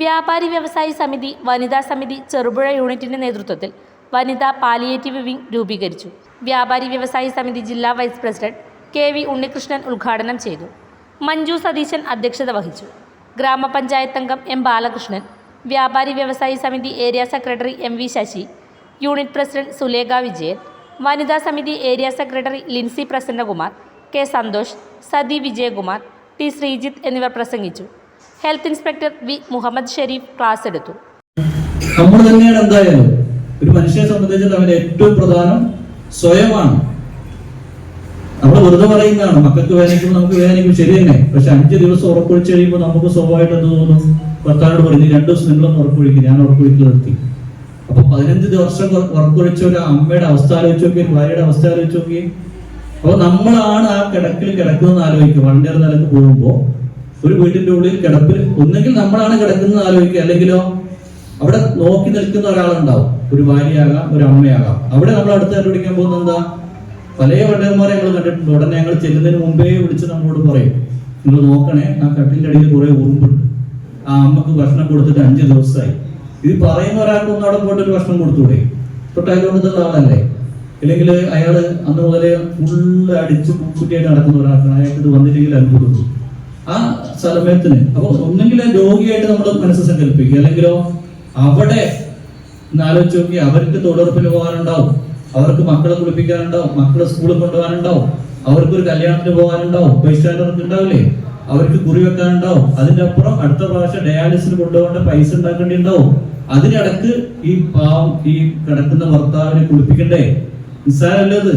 വ്യാപാരി വ്യവസായി സമിതി വനിതാ സമിതി ചെറുപുഴ യൂണിറ്റിന്റെ നേതൃത്വത്തിൽ വനിതാ പാലിയേറ്റീവ് വിംഗ് രൂപീകരിച്ചു. വ്യാപാരി വ്യവസായി സമിതി ജില്ലാ vice president K V Unnikrishnan ഉദ്ഘാടനം ചെയ്തു. മഞ്ജു സതീശൻ അധ്യക്ഷത വഹിച്ചു. ഗ്രാമപഞ്ചായത്ത് അംഗം എം ബാലകൃഷ്ണൻ വ്യാപാരി വ്യവസായി സമിതി area secretary M V Sasi unit president Sulekha Vijayan വനിതാ സമിതി area secretary Lincy Prasannakumar K Santhosh Sathi Vijayakumar T Sreejith എന്നിവർ പ്രസംഗിച്ചു. Health inspector V Muhammad Sherif class എടുത്തു. നമ്മൾ തന്നെയാണ് എന്തായാലും ഒരു മനുഷ്യനെ സംബന്ധിച്ചിട്ട് അവന്റെ ഏറ്റവും പ്രധാനം സ്വയമാണ്. നമ്മൾ വെറുതെ പറയുന്നതാണ് മക്കൾക്ക് വേദനിക്കും നമുക്ക് വേദനിക്കും ശരി തന്നെ. പക്ഷെ അഞ്ച് ദിവസം ഉറപ്പൊഴിച്ച് കഴിയുമ്പോൾ നമുക്ക് സ്വഭാവമായിട്ട് എന്ത് തോന്നും? ഭർത്താവിനോട് പറഞ്ഞു "നീ രണ്ടു ദിവസം നിങ്ങളൊന്ന് ഉറപ്പൊഴിക്കും ഞാൻ ഉറപ്പൊഴിക്കും നിർത്തി. അപ്പൊ പതിനഞ്ച് ദിവസം ഉറപ്പൊഴിച്ച ഒരു അമ്മയുടെ അവസ്ഥ ആലോചിച്ച് നോക്കി ഭാര്യയുടെ അവസ്ഥ ആലോചിച്ച് നോക്കി അപ്പൊ നമ്മളാണ് ആ കിടക്കിൽ കിടക്കുന്നത് ആലോചിക്കുക. വണ്ടിയുടെ നിലയ്ക്ക് പോകുമ്പോ ഒരു വീട്ടിന്റെ ഉള്ളിൽ കിടപ്പിൽ ഒന്നെങ്കിൽ നമ്മളാണ് കിടക്കുന്നത് ആലോചിക്കുക. അല്ലെങ്കിലോ അവിടെ നോക്കി നിൽക്കുന്ന ഒരാളുണ്ടാവും. ഒരു ഭാര്യയാകാം ഒരു അമ്മയാകാം. അവിടെ നമ്മൾ അടുത്ത് കണ്ടുപിടിക്കാൻ പോകുന്നത് എന്താ? പല വണ്ടന്മാരെ ഞങ്ങൾ കണ്ടിട്ടുണ്ട്. ഉടനെ ഞങ്ങൾ ചെല്ലുന്നതിന് മുമ്പേ വിളിച്ച് നമ്മളോട് പറയും നിങ്ങൾ നോക്കണേ ആ കട്ടിന്റെ അടിയിൽ കുറെ ഉറുമ്പുണ്ട്. ആ അമ്മയ്ക്ക് ഭക്ഷണം കൊടുത്തിട്ട് അഞ്ച് ദിവസമായി. ഇത് പറയുന്ന ഒരാൾക്ക് ഒന്ന് അവിടെ പോയിട്ട് ഒരു ഭക്ഷണം കൊടുത്തൂടെ? തൊട്ടയലോട്ടത്തുള്ള ആളല്ലേ? ഇല്ലെങ്കിൽ അയാൾ അന്ന് മുതലേ ഫുള്ള് അടിച്ച് കുട്ടിയായിട്ട് നടക്കുന്ന ഒരാൾക്കാണ്. അയാൾക്ക് ഇത് വന്നില്ലെങ്കിൽ അത്ഭുതം. ആ സമയത്തിന് അപ്പൊ ഒന്നെങ്കിൽ രോഗിയായിട്ട് നമ്മൾ മനസ്സ് സങ്കല്പിക്കുക. അല്ലെങ്കിലോ അവിടെ ആലോചിച്ച് നോക്കി അവർക്ക് തൊഴിലുറപ്പിന് പോകാനുണ്ടാവും. അവർക്ക് മക്കളെ കുളിപ്പിക്കാനുണ്ടാവും. മക്കളെ സ്കൂളിൽ കൊണ്ടുപോകാനുണ്ടാവും. അവർക്ക് ഒരു കല്യാണത്തിന് പോകാനുണ്ടാവും. പൈസ ഉണ്ടാവില്ലേ? അവർക്ക് കുറി വെക്കാനുണ്ടാവും. അതിന്റെ അപ്പുറം അടുത്ത പ്രാവശ്യം ഡയാലിസിന് കൊണ്ടുപോകേണ്ട പൈസ ഉണ്ടാക്കേണ്ടി ഉണ്ടാവും അതിനിടക്ക് ഈ പാവം ഈ കിടക്കുന്ന ഭർത്താവിനെ കുളിപ്പിക്കണ്ടേ? നിസ്സാരല്ലേ അത്?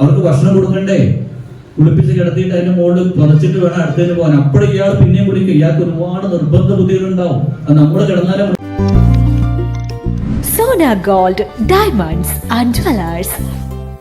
അവർക്ക് ഭക്ഷണം കൊടുക്കണ്ടേ? കുളിപ്പിച്ച് കിടത്തിയിട്ട് അതിന്റെ മുകളിൽ പതച്ചിട്ട് വേണം അടുത്തതിന് പോകാൻ. അപ്പോഴും ഇയാൾ പിന്നെയും കുടിക്കും ഇയാൾക്ക് ഒരുപാട് നിർബന്ധ ബുദ്ധികളുണ്ടാവും. അത് നമ്മൾ കിടന്നാലും Sona gold diamonds and jewellers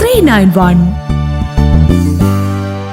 three nine one